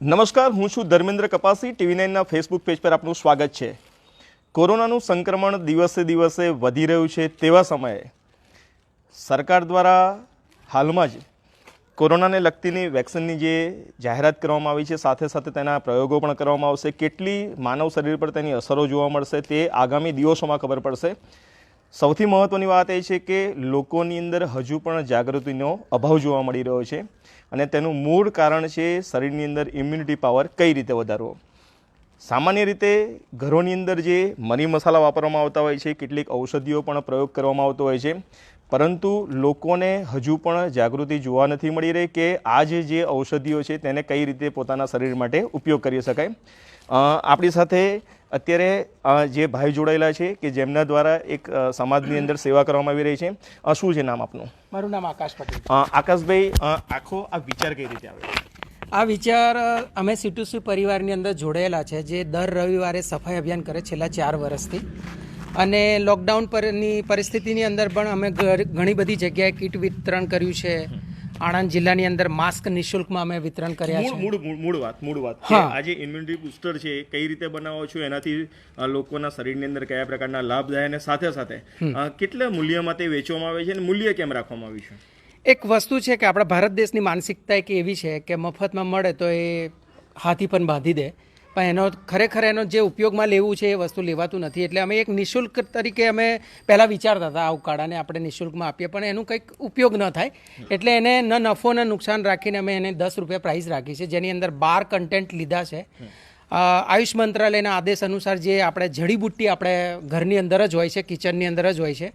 નમસ્કાર, હું છું ધર્મેન્દ્ર કપાસી. ટીવી નાઇનના ફેસબુક પેજ પર આપનું સ્વાગત છે. કોરોનાનું સંક્રમણ દિવસે દિવસે વધી રહ્યું છે તેવા સમયે સરકાર દ્વારા હાલમાં જ કોરોનાને લગતીની વેક્સિનની જે જાહેરાત કરવામાં આવી છે, સાથે સાથે તેના પ્રયોગો પણ કરવામાં આવશે. કેટલી માનવ શરીર પર તેની અસરો જોવા મળશે તે આગામી દિવસોમાં ખબર પડશે. સૌથી મહત્ત્વની વાત એ છે કે લોકોની અંદર હજુ પણ જાગૃતિનો અભાવ જોવા મળી રહ્યો છે અને તેનું મૂળ કારણ છે શરીરની અંદર ઇમ્યુનિટી પાવર કઈ રીતે વધારવો. સામાન્ય રીતે ઘરોની અંદર જે મરી મસાલા વાપરવામાં આવતા હોય છે, કેટલીક ઔષધિઓ પણ પ્રયોગ કરવામાં આવતો હોય છે, પરંતુ લોકોને હજુ પણ જાગૃતિ જોવા નથી મળી રહી કે આ જે ઔષધિઓ છે તેને કઈ રીતે પોતાના શરીર માટે ઉપયોગ કરી શકાય. આપણી સાથે અત્યારે જે ભાઈ જોડાયેલા છે કે જેમના દ્વારા એક સમાજની અંદર સેવા કરવામાં આવી રહી છે. શું છે નામ આપનું? મારું નામ આકાશ પટેલ. આકાશભાઈ આખો આ વિચાર કઈ રીતે આવે? આ વિચાર અમે સીટુસી પરિવારની અંદર જોડાયેલા છે જે દર રવિવારે સફાઈ અભિયાન કરે છેલ્લા ચાર વર્ષથી. અને લોકડાઉન પરની પરિસ્થિતિની અંદર પણ અમે ઘણી બધી જગ્યાએ કીટ વિતરણ કર્યું છે. આણંદ જિલ્લાની અંદર માસ્ક નિઃશુલ્કમાં અમે વિતરણ કર્યા છે. મૂળ મૂળ- વાત મૂળ વાત. આ જે ઇમ્યુનિટી બુસ્ટર છે એ કઈ રીતે બનાવો છો એનાથી લોકોના શરીરની અંદર કયા પ્રકારના લાભ થાય અને સાથે સાથે કેટલા મૂલ્યમાં તે વેચવામાં આવે છે અને મૂલ્ય કેમ રાખવામાં આવ્યું છે? એક વસ્તુ છે કે આપણા ભારત દેશની માનસિકતા એક એવી છે કે મફતમાં મળે તો એ હાથી પણ બાંધી દે. પણ એનો ખરેખર એનો જે ઉપયોગમાં લેવું છે એ વસ્તુ લેવાતું નથી. એટલે અમે એક નિઃશુલ્ક તરીકે અમે પહેલાં વિચારતા હતા આવું ઉકાળાને આપણે નિઃશુલ્કમાં આપીએ, પણ એનું કંઈક ઉપયોગ ન થાય. એટલે એને ન નફો ન નુકસાન રાખીને અમે એને દસ રૂપિયા પ્રાઇસ રાખી છે, જેની અંદર બાર કન્ટેન્ટ લીધા છે. આયુષ મંત્રાલયના આદેશ અનુસાર જે આપણે જડીબુટ્ટી આપણે ઘરની અંદર જ હોય છે કિચનની અંદર જ હોય છે,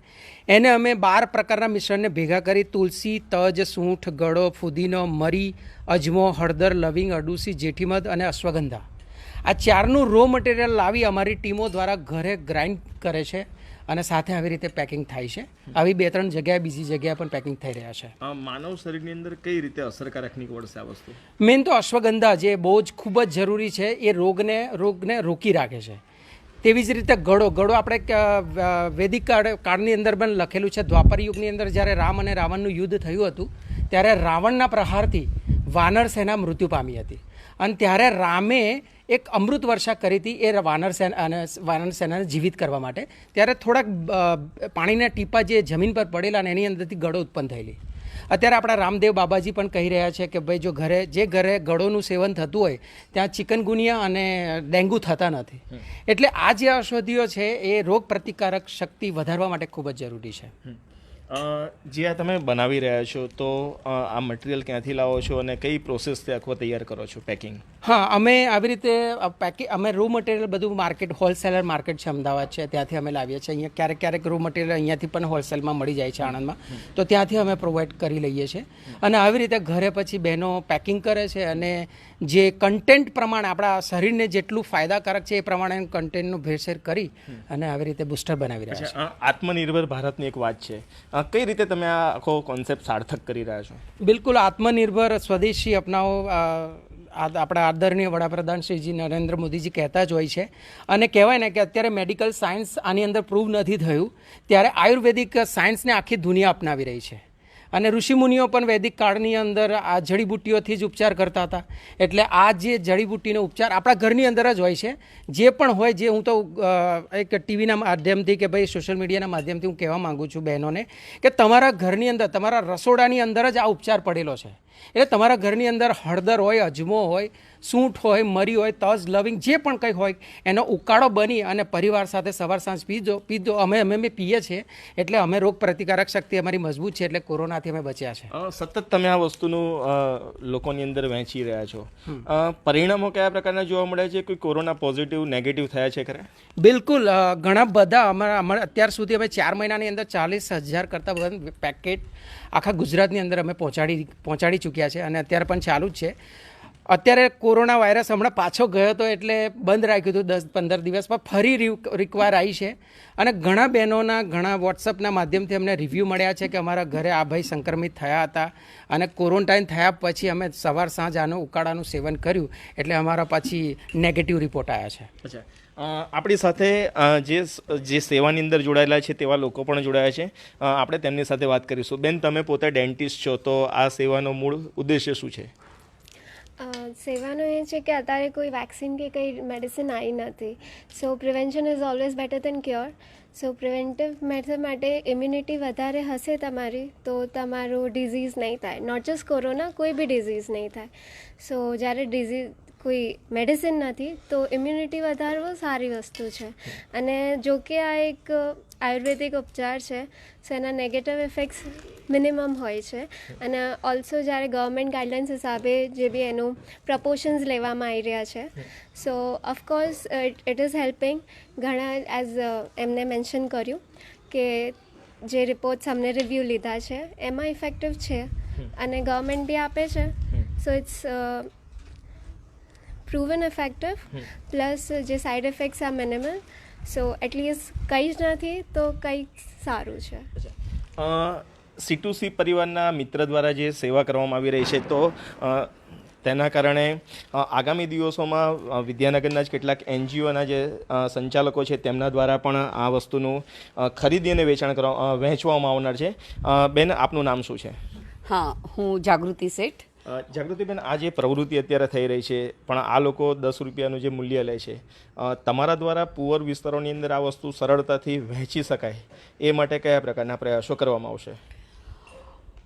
એને અમે બાર પ્રકારના મિશ્રણને ભેગા કરી તુલસી, તજ, સૂંઠ, ગળો, ફુદીનો, મરી, અજમો, હળદર, લવિંગ, અડુસી જેઠીમધ અને અશ્વગંધા આ ચારનું રો મટીરિયલ લાવી અમારી ટીમો દ્વારા ઘરે ગ્રાઇન્ડ કરે છે અને સાથે આવી રીતે પેકિંગ થાય છે. આવી બે ત્રણ જગ્યાએ બીજી જગ્યાએ પણ પેકિંગ થઈ રહ્યા છે. માનવ શરીરની અંદર કઈ રીતે અસરકારક નીકળશે આ વસ્તુ? મેન તો અશ્વગંધા જે બહુ જ ખૂબ જ જરૂરી છે એ રોગને રોગને રોકી રાખે છે. તેવી જ રીતે ગળો ગળો આપણે વૈદિક કાળ કાળની અંદર પણ લખેલું છે દ્વાપર યુગની અંદર જ્યારે રામ અને રાવણનું યુદ્ધ થયું હતું ત્યારે રાવણના પ્રહારથી વાનર સેના મૃત્યુ પામી હતી. અને ત્યારે રામે એક અમૃત વર્ષા કરી હતી એ વાનર સેના અને વાનર સેનાને જીવિત કરવા માટે. ત્યારે થોડાક પાણીના ટીપા જે જમીન પર પડેલા અને એની અંદરથી ગળો ઉત્પન્ન થયેલી. અત્યારે આપણા રામદેવ બાબાજી પણ કહી રહ્યા છે કે ભાઈ જો ઘરે જે ઘરે ગળોનું સેવન થતું હોય ત્યાં ચિકનગુનિયા અને ડેન્ગુ થતા નથી. એટલે આ જે ઔષધિઓ છે એ રોગ પ્રતિકારક શક્તિ વધારવા માટે ખૂબ જ જરૂરી છે. જે આ તમે બનાવી રહ્યા છો તો આ મટીરિયલ ક્યાંથી લાવો છો અને કઈ પ્રોસેસથી આખો તૈયાર કરો છો પેકિંગ હા અમે આવી રીતે પેકિંગ અમે રો મટીરિયલ બધું માર્કેટ હોલસેલર માર્કેટ છે અમદાવાદ છે ત્યાંથી અમે લાવીએ છીએ. અહીંયા ક્યારેક ક્યારેક રો મટીરિયલ અહીંયાથી પણ હોલસેલમાં મળી જાય છે આણંદમાં. તો ત્યાંથી અમે પ્રોવાઈડ કરી લઈએ છીએ. અને આવી રીતે ઘરે પછી બહેનો પેકિંગ કરે છે અને જે કન્ટેન્ટ પ્રમાણે આપણા શરીરને જેટલું ફાયદાકારક છે એ પ્રમાણે કન્ટેન્ટનું ભેળસેળ કરી અને આવી રીતે બુસ્ટર બનાવી રહ્યા છે આત્મનિર્ભર ભારતની એક વાત છે. કઈ રીતે તમે આ આખો કોન્સેપ્ટ સાર્થક કરી રહ્યા છો? બિલકુલ આત્મનિર્ભર સ્વદેશી અપનાવો આપણા આદરણીય વડાપ્રધાન શ્રીજી નરેન્દ્ર મોદીજી કહેતા જ હોય છે. અને કહેવાય ને કે અત્યારે મેડિકલ સાયન્સ આની અંદર પ્રૂવ નથી થયું, ત્યારે આયુર્વેદિક સાયન્સને આખી દુનિયા અપનાવી રહી છે. અને ઋષિમુનિઓ પણ વૈદિક કાળની અંદર આ જડીબુટ્ટીઓથી જ ઉપચાર કરતા હતા. એટલે આ જે જડીબુટ્ટીનો ઉપચાર આપણા ઘરની અંદર જ હોય છે. જે પણ હોય, જે હું તો એક ટીવીના માધ્યમથી કે ભાઈ સોશિયલ મીડિયાના માધ્યમથી હું કહેવા માગું છું બહેનોને કે તમારા ઘરની અંદર, તમારા રસોડાની અંદર જ આ ઉપચાર પડેલો છે. એટલે તમારા ઘરની અંદર હળદર હોય અજમો હોય સૂંઠ હોય મરી હોય તજ લવિંગ જે પણ કંઈ હોય એનો ઉકાળો બની અને પરિવાર સાથે સવાર સાંજ પીજો પીજો. અમે અમે અમે પીએ છીએ એટલે અમે રોગ પ્રતિકારક શક્તિ અમારી મજબૂત છે એટલે કોરોનાથી અમે બચ્યા છે. સતત તમે આ વસ્તુનું લોકોની અંદર વહેંચી રહ્યા છો. પરિણામો કયા પ્રકારના જોવા મળે છે? કોઈ કોરોના પોઝિટિવ નેગેટિવ થયા છે ખરા? બિલકુલ ઘણા બધા અમારા અમારા અત્યાર સુધી અમે ચાર મહિનાની અંદર ચાલીસ હજાર કરતાં વધુ પેકેટ આખા ગુજરાતની અંદર અમે પહોંચાડી પહોંચાડી ચૂક્યા છે અને અત્યારે પણ ચાલુ જ છે. અત્યારે કોરોના વાયરસ હમણાં પાછો ગયો હતો એટલે બંધ રાખ્યું હતું દસ પંદર દિવસ પણ ફરી રિક્વાયર આવી છે. અને ઘણા બહેનોના, ઘણા વોટ્સઅપના માધ્યમથી અમને રિવ્યૂ મળ્યા છે કે અમારા ઘરે આ ભાઈ સંક્રમિત થયા હતા અને ક્વોરન્ટાઇન થયા પછી અમે સવાર સાંજ આનું ઉકાળાનું સેવન કર્યું. એટલે અમારા પછી નેગેટિવ રિપોર્ટ આવ્યા છે. અચ્છા. આપણી સાથે જે જે સેવાની અંદર જોડાયેલા છે તેવા લોકો પણ જોડાયા છે. આપણે તેમની સાથે વાત કરીશું. બેન, તમે પોતે ડેન્ટિસ્ટ છો, તો આ સેવાનો મૂળ ઉદ્દેશ્ય શું છે? સેવાનો એ છે કે અત્યારે કોઈ વેક્સિન કે કંઈ મેડિસિન આવી નથી. So prevention is always better than cure so preventive method માટે ઇમ્યુનિટી વધારે હશે તમારી, તો તમારું ડિઝીઝ નહીં થાય. નોટ જસ્ટ કોરોના કોઈ બી ડિઝીઝ નહીં થાય. સો જ્યારે ડિઝીઝ કોઈ મેડિસિન નથી તો ઇમ્યુનિટી વધારવો સારી વસ્તુ છે. અને જો કે આ એક આયુર્વેદિક ઉપચાર છે સો એના નેગેટિવ ઇફેક્ટ્સ મિનિમમ હોય છે. અને ઓલ્સો જ્યારે ગવર્મેન્ટ ગાઈડલાઇન્સ હિસાબે જે બી એનું પ્રપોર્શન્સ લેવામાં આવી રહ્યા છે. So of course it is helping ઘણા એઝ એમને મેન્શન કર્યું કે જે રિપોર્ટ્સ અમને રિવ્યૂ લીધા છે એમાં ઇફેક્ટિવ છે. અને ગવર્મેન્ટ બી આપે છે. So it's proven effective plus જે સાઇડ ઇફેક્ટ્સ આ મિનિમલ સો એટલીસ્ટ કંઈ જ નથી તો કંઈક સારું છે. સી ટુ સી પરિવારના મિત્ર દ્વારા જે સેવા કરવામાં આવી રહી છે તો તેના કારણે આગામી દિવસોમાં વિદ્યાનગરના જ કેટલાક એનજીઓના જે સંચાલકો છે તેમના દ્વારા પણ આ વસ્તુનું ખરીદી અને વેચાણ કરવા વહેંચવામાં આવનાર છે. બેન આપનું નામ શું છે? હા હું જાગૃતિ શેઠ. જાગૃતિબેન, આ જે પ્રવૃત્તિ અત્યારે થઈ રહી છે, પણ આ લોકો દસ રૂપિયાનું જે મૂલ્ય લે છે તમારા દ્વારા પુઅર વિસ્તારોની અંદર આ વસ્તુ સરળતાથી વહેંચી શકાય, એ માટે કયા પ્રકારના પ્રયાસો કરવામાં આવશે?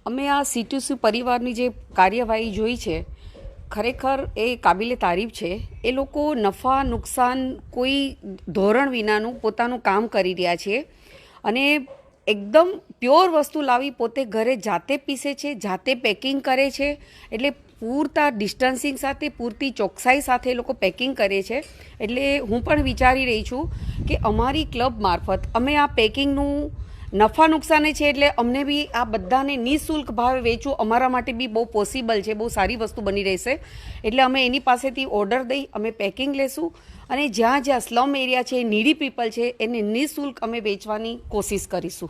અમે આ સીટીસી પરિવારની જે કાર્યવાહી જોઈ છે, ખરેખર એ કાબિલે તારીફ છે. એ લોકો નફા, નુકસાન કોઈ ધોરણ વિનાનું પોતાનું કામ કરી રહ્યા છે. અને એકદમ પ્યોર વસ્તુ લાવી પોતે ઘરે જાતે પીસે છે, જાતે પેકિંગ કરે છે, એટલે પૂરતા ડિસ્ટન્સિંગ સાથે, પૂરતી ચોકસાઈ સાથે એ લોકો પેકિંગ કરે છે. એટલે હું પણ વિચારી રહી છું કે અમારી ક્લબ મારફત અમે આ પેકિંગનું નફા નુકસાને છે એટલે અમને બી આ બધાને નિઃશુલ્ક ભાવે વેચવું અમારા માટે બી બહુ પોસિબલ છે, બહુ સારી વસ્તુ બની રહેશે. એટલે અમે એની પાસેથી ઓર્ડર દઈ, અમે પેકિંગ લેશું. અને જ્યાં જ્યાં સ્લમ એરિયા છે નીડી પીપલ છે, એને નિઃશુલ્ક અમે વેચવાની કોશિશ કરીશું.